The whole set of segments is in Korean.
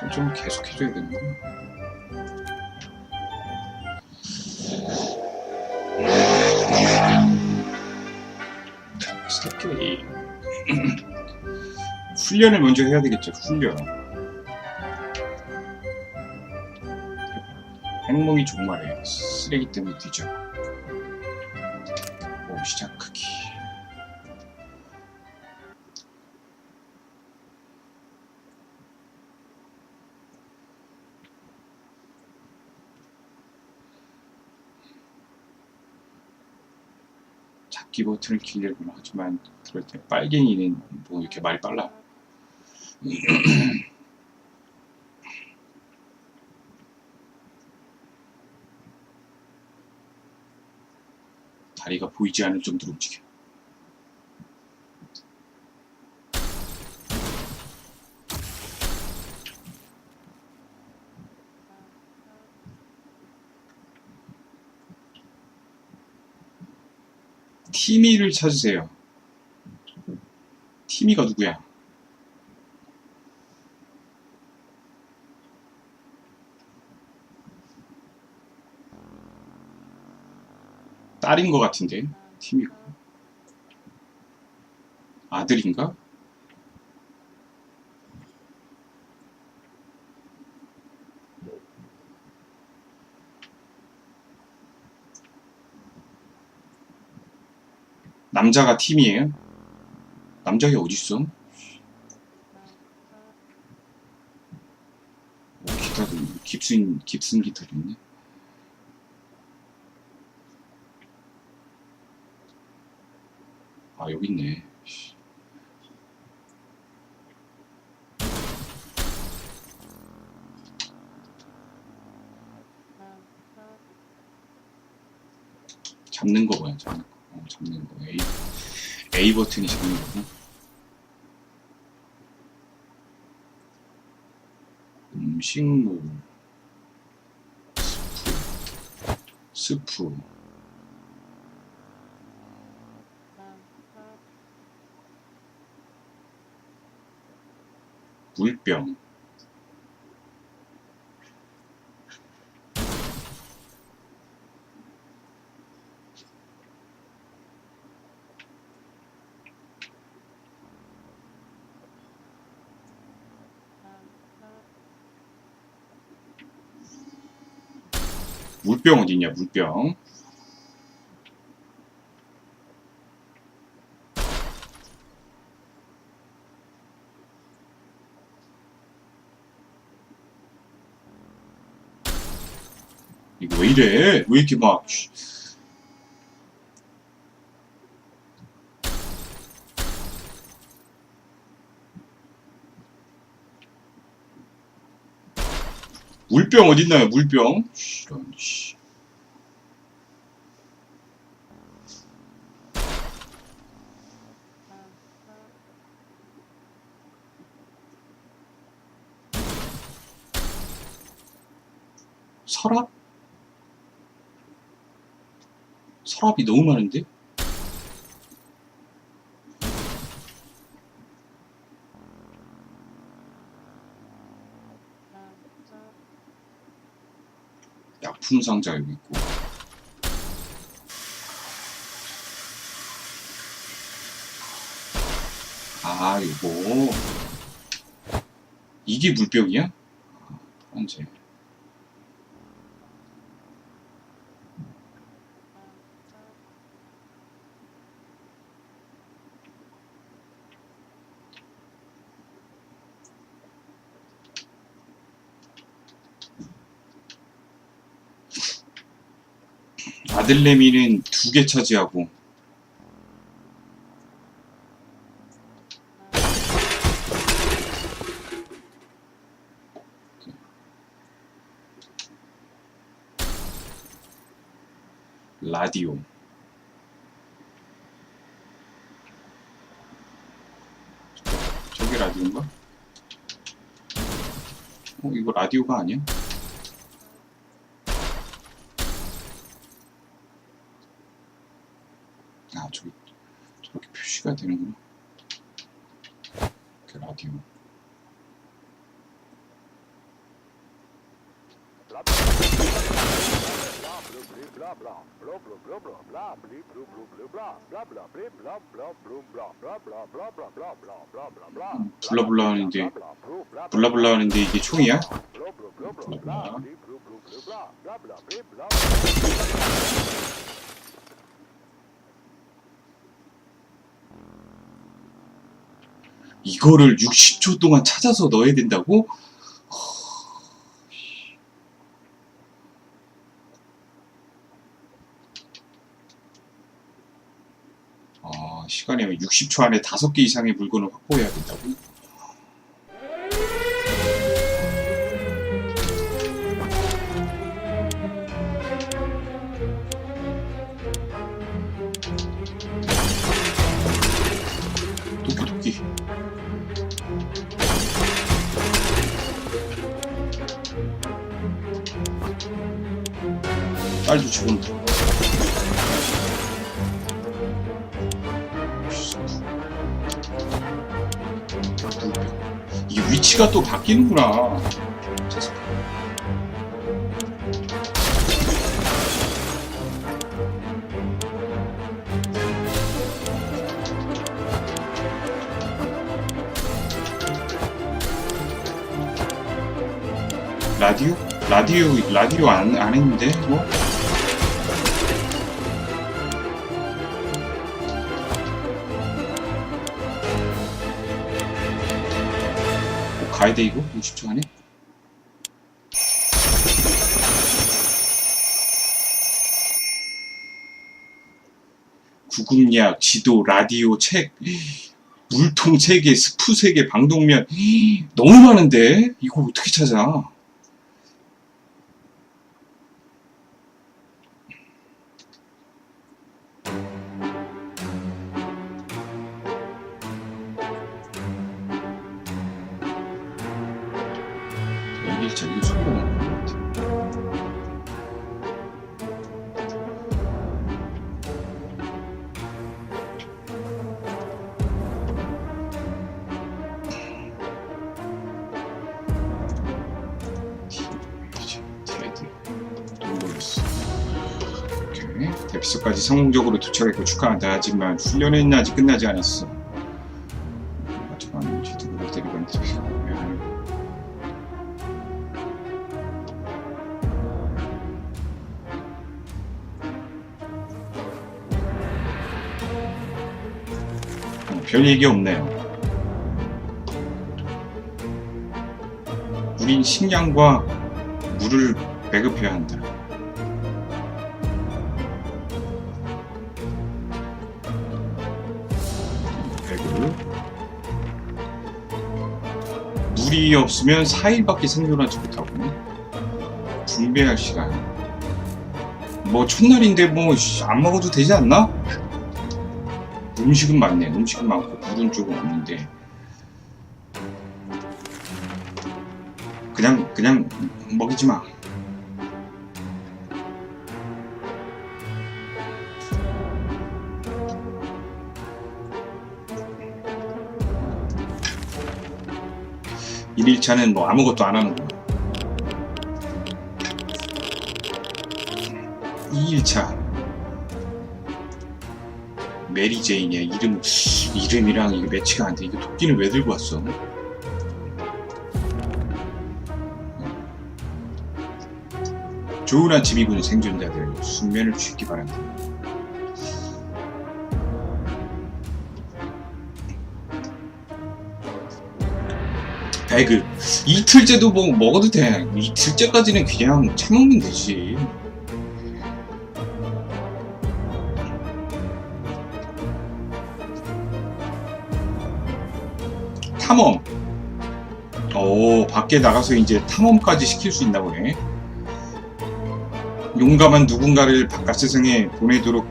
설정을 계속 해줘야 되는 거야. 스텝게임. 훈련을 먼저 해야 되겠죠, 훈련. 행몽이 종말에 쓰레기 때문에 뒤져. 버튼을 길려구나 하지만 그럴 때 빨갱이는 뭐 이렇게 말이 빨라. 다리가 보이지 않을 정도로 움직여. 티미를 찾으세요. 티미가 누구야? 딸인 것 같은데 티미가 아들인가? 남자가 팀이에요? 남자가 어딨어? 오, 기타도. 깁슨, 깁슨 기타도 있네. 아, 여기 있네. 씨. 잡는 거. 어, 잡는 거. A, A 버튼이 잡는 거고. 음식물. 스프. 스프. 물병. 물병 어딨냐, 물병. 이거 왜 이래? 왜 이렇게 막, 씨. 물병 어딨나요, 물병? 씨, 이런, 씨. 서랍? 서랍이 너무 많은데? 약품 상자 여기 있고. 아 이거. 이게 물병이야? 아, 언제 아들내미는 두 개 차지하고 라디오 저게 라디오인가? 어 이거 라디오가 아니야? 아, 저기, 저렇게 표시가 되는구나. 그 라디오. 블라블라 하는데 블라블라 하는데 이게 총이야? 이거를 60초 동안 찾아서 넣어야 된다고? 아, 시간이 60초 안에 5개 이상의 물건을 확보해야 된다고? 도 위치가 또 바뀌는구나 라디오? 라디오 라디오 안, 안 했는데 뭐? 가야 돼 이거? 60초 안에? 구급약, 지도, 라디오, 책, 물통 3개, 스프 3개, 방독면 너무 많은데? 이거 어떻게 찾아? 데피스까지 성공적으로 도착했고 축하한다. 하지만 훈련은 아직 끝나지 않았어. 잠깐 지도를 데리고. 어, 별 얘기 없네요. 우린 식량과 물을 배급해야 한다. 물이 없으면 4일밖에 생존하지 못하고 분배할 시간. 뭐 첫날인데 뭐 안 먹어도 되지 않나? 음식은 많네. 음식은 많고 물은 조금 없는데 그냥 그냥 먹이지 마. 일일차는 뭐 아무것도 안 하는 거야. 2일차 메리 제인이야 이름 이름이랑 이게 매치가 안 돼. 이거 도끼는 왜 들고 왔어? 좋은 아침 입은 생존자들 숙면을 취기 바란다. 배그 이틀째도 뭐 먹어도 돼. 이틀째까지는 그냥 처먹면 되지. 탐험. 오, 밖에 나가서 이제 탐험까지 시킬 수 있나 보네. 용감한 누군가를 바깥 세상에 보내도록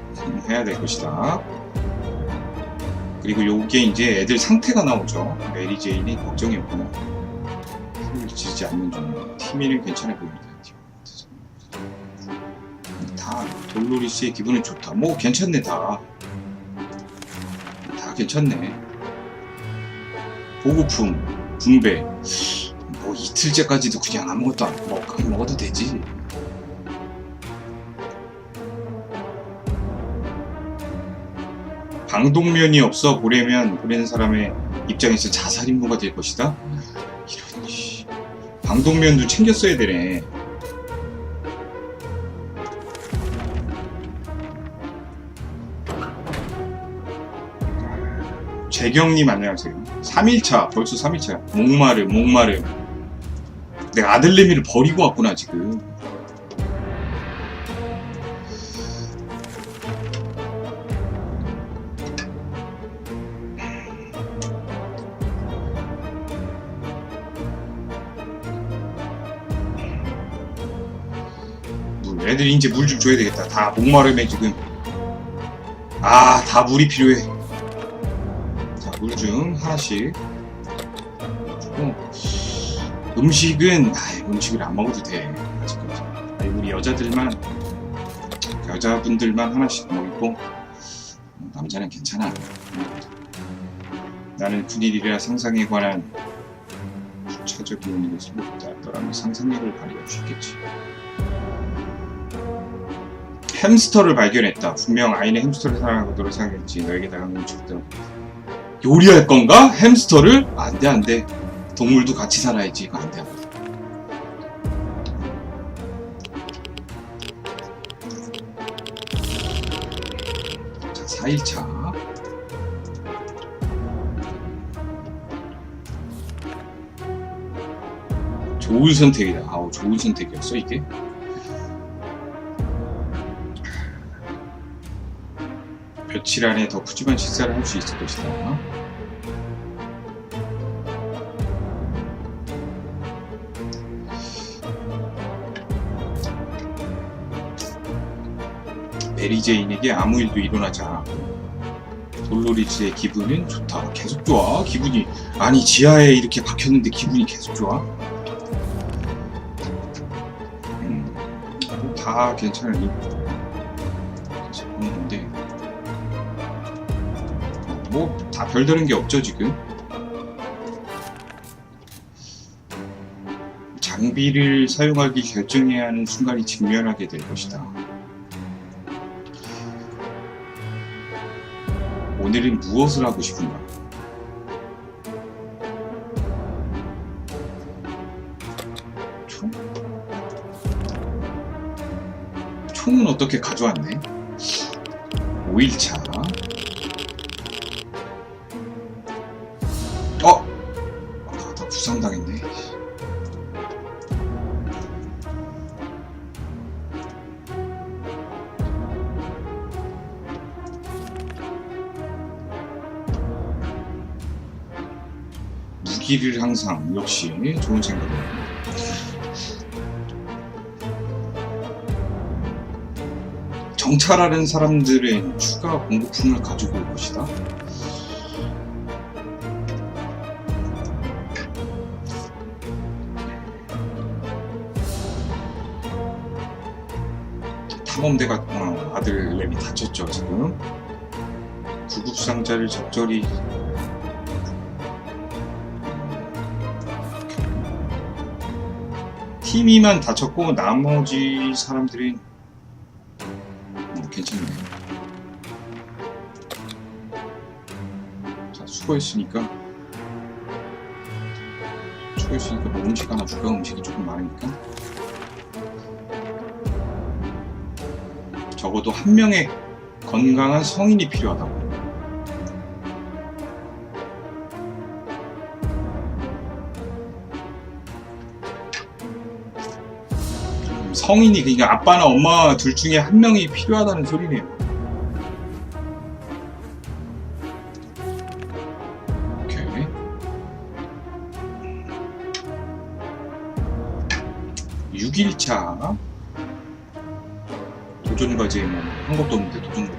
해야 될 것이다. 그리고 요게 이제 애들 상태가 나오죠. 메리 제인이 걱정이 없구나. 지지 않는 종목 팀이는 괜찮아 보입니다. 다 돌로리스의 기분은 좋다. 뭐 괜찮네 다. 다 괜찮네. 보급품, 분배. 뭐 이틀째까지도 그냥 아무것도 안 먹, 먹어도 되지. 방독면이 없어 보려면 보내는 사람의 입장에서 자살인무가 될 것이다. 방독면도 챙겼어야 되네. 재경님 안녕하세요. 3일차 벌써 3일차. 목마름 목마름. 내가 아들내미를 버리고 왔구나 지금. 애들 이제 물 좀 줘야 되겠다. 다 목마름에 지금. 아, 다 물이 필요해. 자, 물 좀 하나씩. 주고. 음식은, 아, 음식을 안 먹어도 돼. 아직까지. 아니, 우리 여자들만, 여자분들만 하나씩 먹고, 남자는 괜찮아. 나는 군일이라 상상에 관한 구체적인 것을 너라면 상상력을 발휘할 수 있겠지. 햄스터를 발견했다. 분명 아이는 햄스터를 사랑하도록 생각했지. 너에게 다가오는 죽다. 요리할 건가? 햄스터를? 안 돼, 안 돼. 동물도 같이 살아야지. 안 돼, 안 돼. 자, 4일차. 좋은 선택이다. 아우, 좋은 선택이었어, 이게? 며칠 안에 더 푸짐한 식사를 할 수 있을 것이다. 메리제인에게 아무 일도 일어나지 않았고 돌로리즈의 기분은 좋다. 계속 좋아. 기분이 아니 지하에 이렇게 박혔는데 기분이 계속 좋아. 음, 다 괜찮으니 뭐 다 별다른 게 없죠 지금. 장비를 사용하기 결정해야 하는 순간이 직면하게 될 것이다. 오늘은 무엇을 하고 싶은가? 총? 총은 어떻게 가져왔네? 5일차 무기를 항상 역시 좋은 생각이에요. 정찰하는 사람들은 추가 공급품을 가지고 올 것이다. 탐험대가 어, 아들 램이 다쳤죠 지금 구급상자를 적절히 티미만 다쳤고 나머지 사람들이 어, 괜찮네. 자 수고했으니까. 수고했으니까 뭐 음식 하나 줄까? 음식이 조금 많으니까. 적어도 한 명의 건강한 성인이 필요하다고. 성인이 그러니까 아빠나 엄마 둘 중에 한 명이 필요하다는 소리네요. 오케이. 육일차 도전 과제에 뭐한 것도 없는데 도전.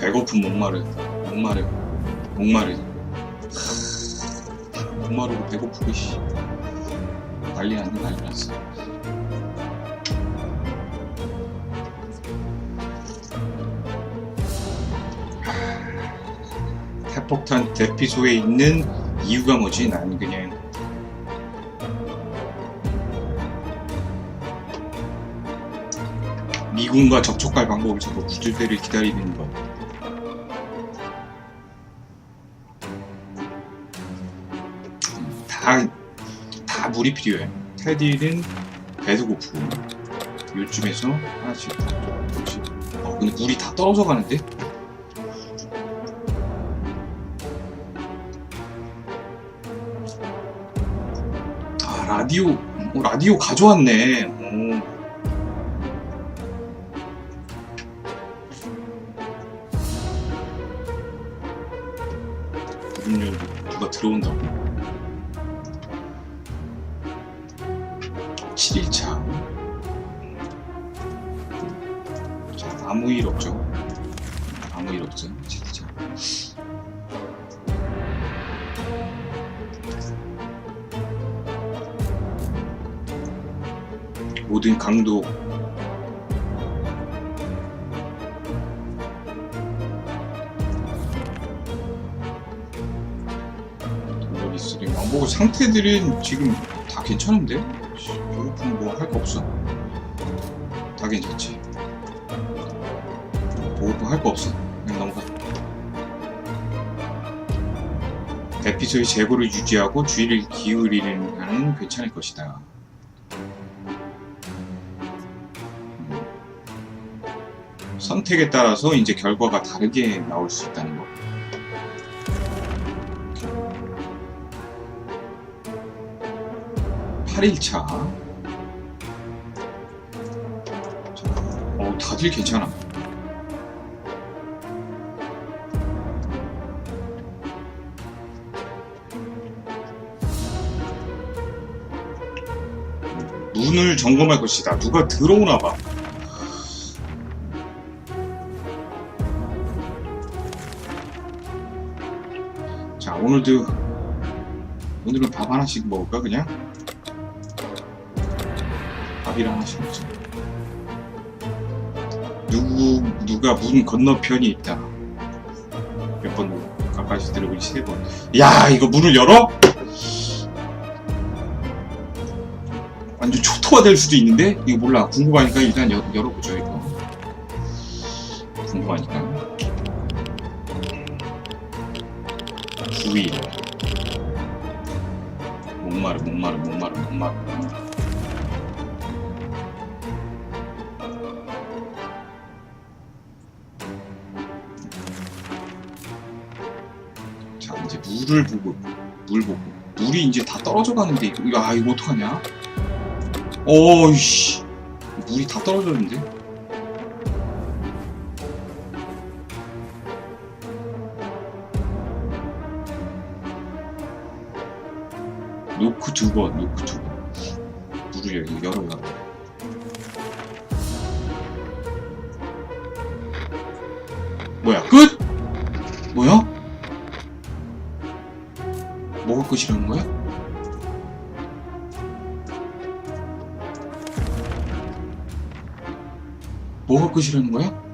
배고픈 목마르, 목마르, 목마르. 하, 목마르고 배고프고 씨. 난리 났네 난리 났어. 핵폭탄 대피소에 있는 이유가 뭐지? 난 그냥 미군과 접촉할 방법을 찾고 구조대를 기다리는 것. 다, 다 물이 필요해. 테디는 배도 고프고, 요쯤에서 하나씩 다. 어, 근데 물이 다 떨어져 가는데? 라디오, 어, 라디오 가져왔네. 어. 문 열고 누가 들어온다고. 7일차. 자, 아무 일 없죠. 아무 일 없죠. 7일차. 모든 강도 돌리스링 왕복 상태들은 지금 다 괜찮은데? 배고픈 뭐할 거 없어? 다 괜찮지? 배고픈 할거 없어? 그냥 넘어가 대피소의 재고를 유지하고 주의를 기울이는 한은 괜찮을 것이다 선택에 따라서 이제 결과가 다르게 나올 수 있다는 거. 8일차. 어, 다들 괜찮아. 문을 점검할 것이다. 누가 들어오나 봐. 오늘도 오늘은 밥 하나씩 먹을까 그냥? 밥이랑 하나씩 먹자. 누구 누가 문 건너편이 있다. 몇 번 가까이 들어보니 세 번. 야, 이거 문을 열어? 완전 초토화 될 수도 있는데 이거 몰라. 궁금하니까 일단 여, 열어보죠 목마르 목마르 목마르 목마르 자 이제 물을 보고 물 보고 물이 이제 다 떨어져 가는데 이거 야 이거 어떡하냐? 어이씨. 물이 다 떨어졌는데 노크 두 번, 노크 두 번. 물을 여기 열어, 열어. 뭐야, 끝? 뭐야? 뭐가 끝이라는 거야? 뭐가 끝이라는 거야?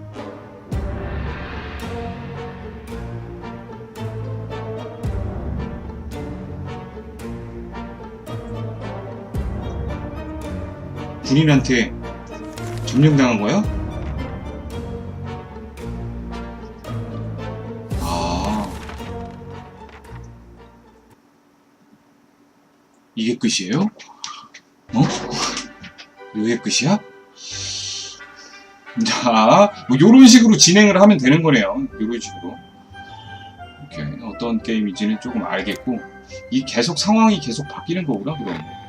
군인한테 점령당한 거야? 아. 이게 끝이에요? 어? 이게 끝이야? 자, 뭐 요런 식으로 진행을 하면 되는 거네요. 요런 식으로. 오케이. 어떤 게임인지는 조금 알겠고, 이 계속 상황이 계속 바뀌는 거구나. 오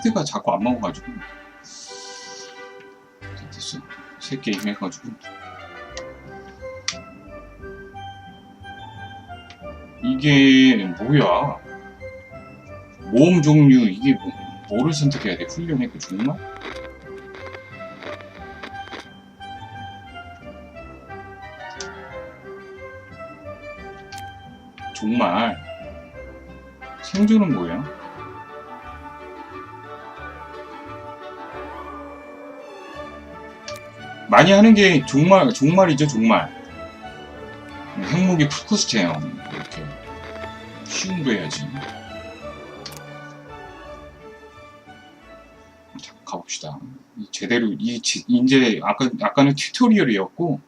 패드가 자꾸 안 먹어가지고. 됐어. 새 게임 해가지고. 이게 뭐야? 모험 종류 이게 뭐, 뭐를 선택해야 돼? 훈련했고 정말? 정말 생존은 뭐야? 많이 하는 게 종말 종말이죠 종말. 항목이 풀코스 체험 이렇게 쉬운 거 해야지. 자, 가봅시다. 이 제대로 이 지- 이제 아까 아까는 튜토리얼이었고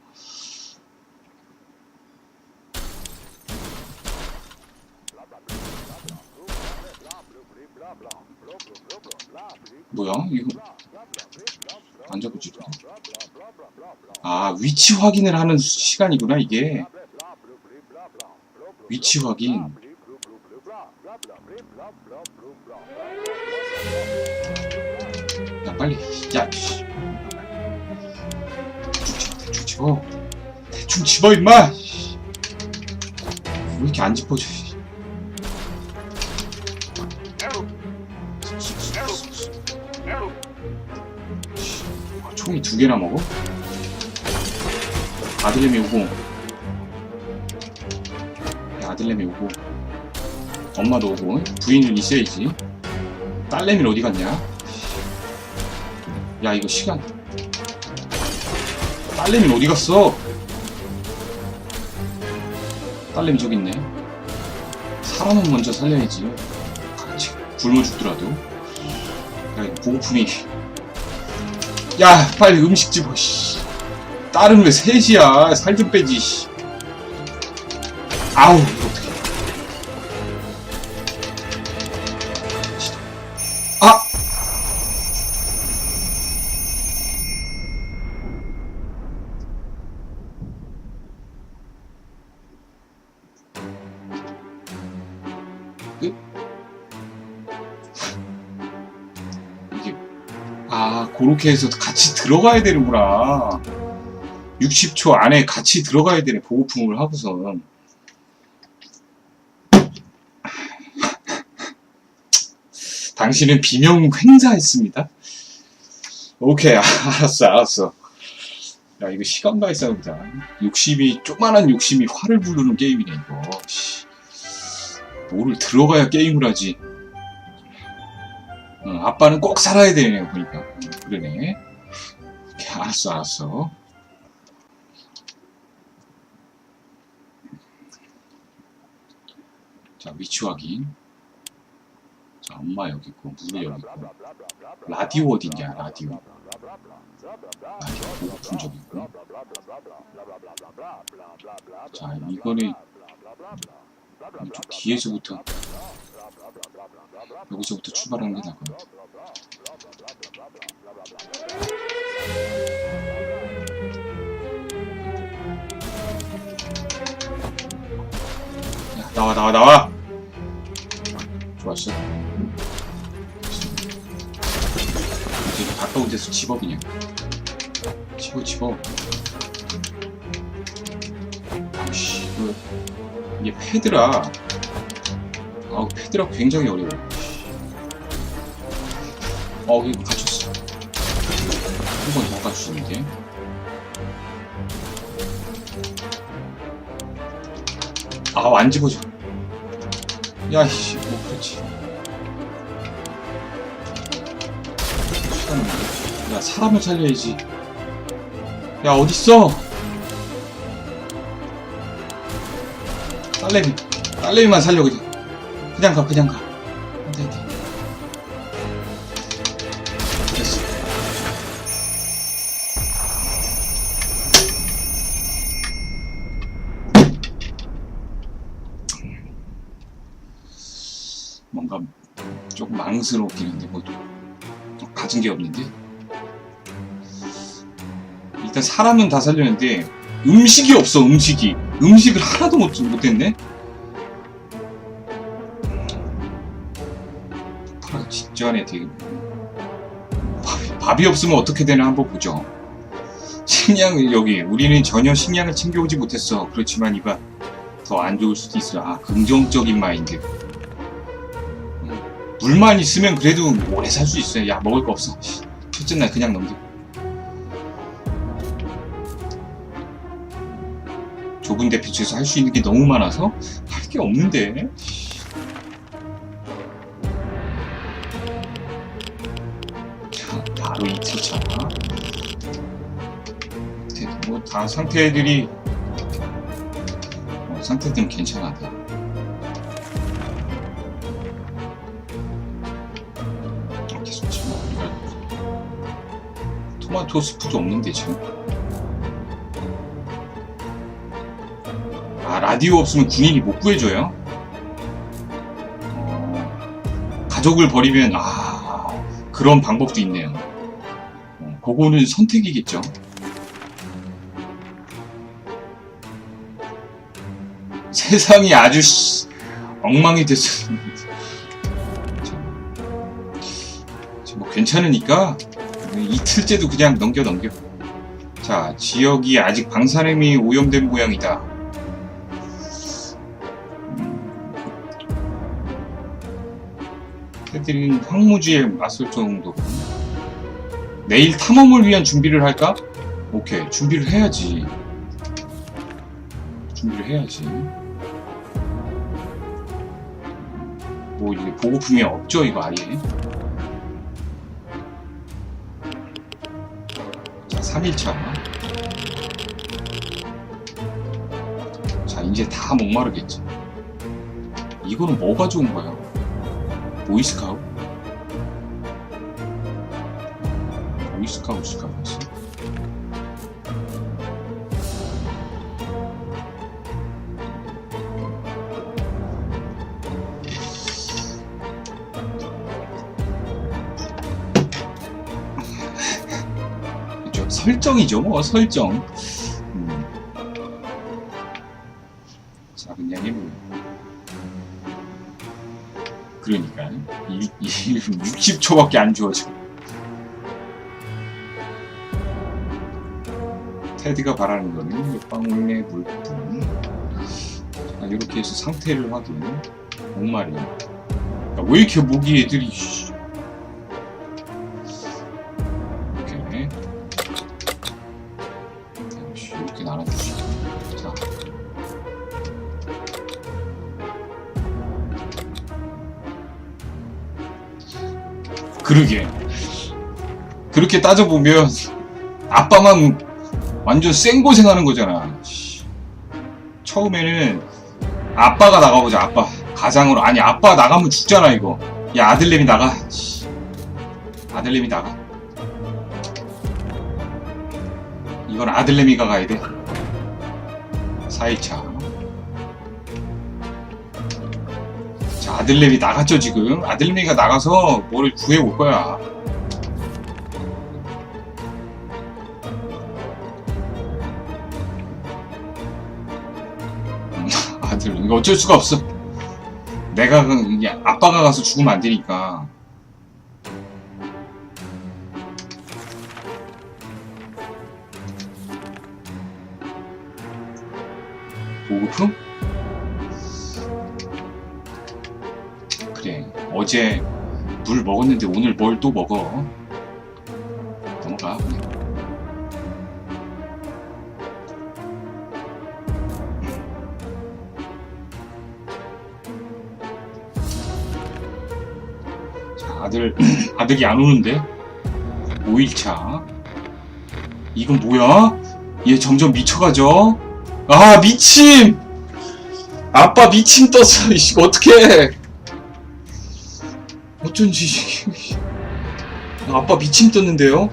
뭐야? 이거 안 잡아지도. 아 위치 확인을 하는 시간이구나 이게. 위치 확인. 야 빨리 야 씨. 대충 집어 대충 집어 임마 씨. 왜 이렇게 안 짚어져 총이 두 개나 먹어? 아들내미 오고 야, 아들내미 오고 엄마도 오고 부인은 있어야지. 딸내미는 어디 갔냐? 야 이거 시간. 딸내미는 어디 갔어? 딸내미 저기 있네. 사람은 먼저 살려야지. 같이 굶어 죽더라도. 야 이거 보고품이. 야 빨리 음식 집어 씨. 딸은 왜 셋이야? 살 좀 빼지 씨. 아우 이거 어떡해. 아! 그- 이게 아 그렇게 해서 같이 들어가야 되는구나 60초 안에 같이 들어가야 되네 보호품을 하고선. 당신은 비명 행사했습니다. 오케이 알았어 알았어. 야 이거 시간 발사입니다. 욕심이 조그만한 욕심이 화를 부르는 게임이네 이거. 씨. 뭐를 들어가야 게임을 하지? 어, 아빠는 꼭 살아야 되네요 보니까. 어, 그러네. 알았어 알았어 자 위치 확인. 자 엄마 여기 있고 물이 여기 있고. 라디오 어딨냐 라디오. 라디오 보고품 저기 있고. 자 이거는 좀 뒤에서부터 여기서부터 출발하는 게 나을 것 같아 나와 나와 나와. 좋았어. 이제 가까운 데서 집어 그냥. 집어 집어. 아우씨 이거 이게 패드라. 아우 패드라 굉장히 어려워. 어 이거 갇혔어. 한 번더 갇혔는데 아우 안 집어져 야이씨 뭐 그렇지. 시간 없는데 야 사람을 살려야지. 야 어딨어? 딸내미 딸내미만 살려 그냥. 그냥 가 그냥 가 조금 망스럽긴 한데 뭐 가진 게 없는데. 일단 사람은 다 살렸는데 음식이 없어 음식이. 음식을 하나도 못, 못했네? 파라 직전에 되게 밥, 밥이 없으면 어떻게 되나 한번 보죠. 식량을 여기 우리는 전혀 식량을 챙겨오지 못했어. 그렇지만 이봐 더 안 좋을 수도 있어. 아 긍정적인 마인드. 음, 물만 있으면 그래도 오래 살 수 있어요 야 먹을 거 없어 씨, 첫째 날 그냥 넘겨 좁은 대피처에서 할 수 있는 게 너무 많아서 할 게 없는데. 자, 바로 2차차. 뭐다 상태들이 어, 상태들은 괜찮아. 토마토 스프도 없는데 지금. 아 라디오 없으면 군인이 못 구해줘요? 어, 가족을 버리면 아 그런 방법도 있네요. 어, 그거는 선택이겠죠. 세상이 아주 씨, 엉망이. 자, 뭐 괜찮으니까 이틀째도 그냥 넘겨 넘겨. 자, 지역이 아직 방사능이 오염된 모양이다. 애들은 황무지에 맞설 정도. 내일 탐험을 위한 준비를 할까? 오케이, 준비를 해야지. 준비를 해야지. 뭐 이게 보고품이 없죠, 이거 아예. 3일차. 자, 이제 다 목마르겠지. 이거는 뭐가 좋은 거야? 보이스카우? 보이스카우트가 설정이죠, 뭐, 설정. 음. 자, 그냥 해보 그러니까. 이, 이 60초밖에 안 주어져. 테드가 바라는 거는 몇 방울의 물품. 자, 이렇게 해서 상태를 확인. 목마리. 야, 왜 이렇게 모기 애들이, 그러게. 그렇게 따져보면, 아빠만 완전 생고생 하는 거잖아. 씨. 처음에는, 아빠가 나가보자, 아빠. 가장으로. 아니, 아빠 나가면 죽잖아, 이거. 야, 아들내미 나가. 씨. 아들내미 나가. 이건 아들내미가 가야 돼. 4일차. 아들내미 나갔죠, 지금? 아들내미가 나가서 뭐를 구해올 거야. 음, 아들, 이거 어쩔 수가 없어. 내가, 그, 이게 아빠가 가서 죽으면 안 되니까. 보급품? 어제 물 먹었는데 오늘 뭘 또 먹어? 넘어가? 아들 아들이 안 오는데? 5일차. 이건 뭐야? 얘 점점 미쳐가죠? 아 미침 아빠 미침 떴어 이씨. 어떡해 어쩐지 아빠 미침 떴는데요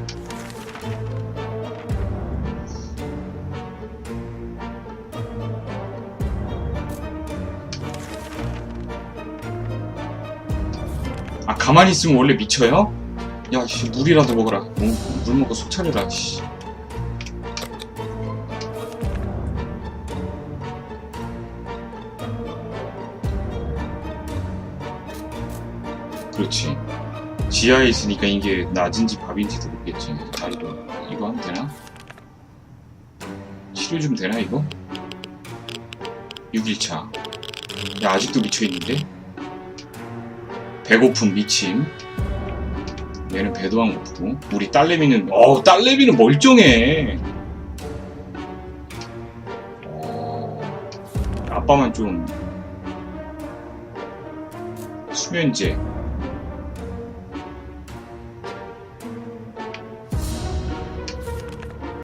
아 가만히 있으면 원래 미쳐요? 야 씨, 물이라도 먹어라 물, 물 먹고 속 차려라 씨. 그렇지. 지하에 있으니까 이게 낮은지 밥인지도 모르겠지. 아, 이거, 이거 하면 되나? 치료 좀 되나, 이거? 6일차. 야, 아직도 미쳐있는데? 배고픔, 미침. 얘는 배도 안 고프고. 우리 딸내미는, 어 딸내미는 멀쩡해. 어, 아빠만 좀, 수면제.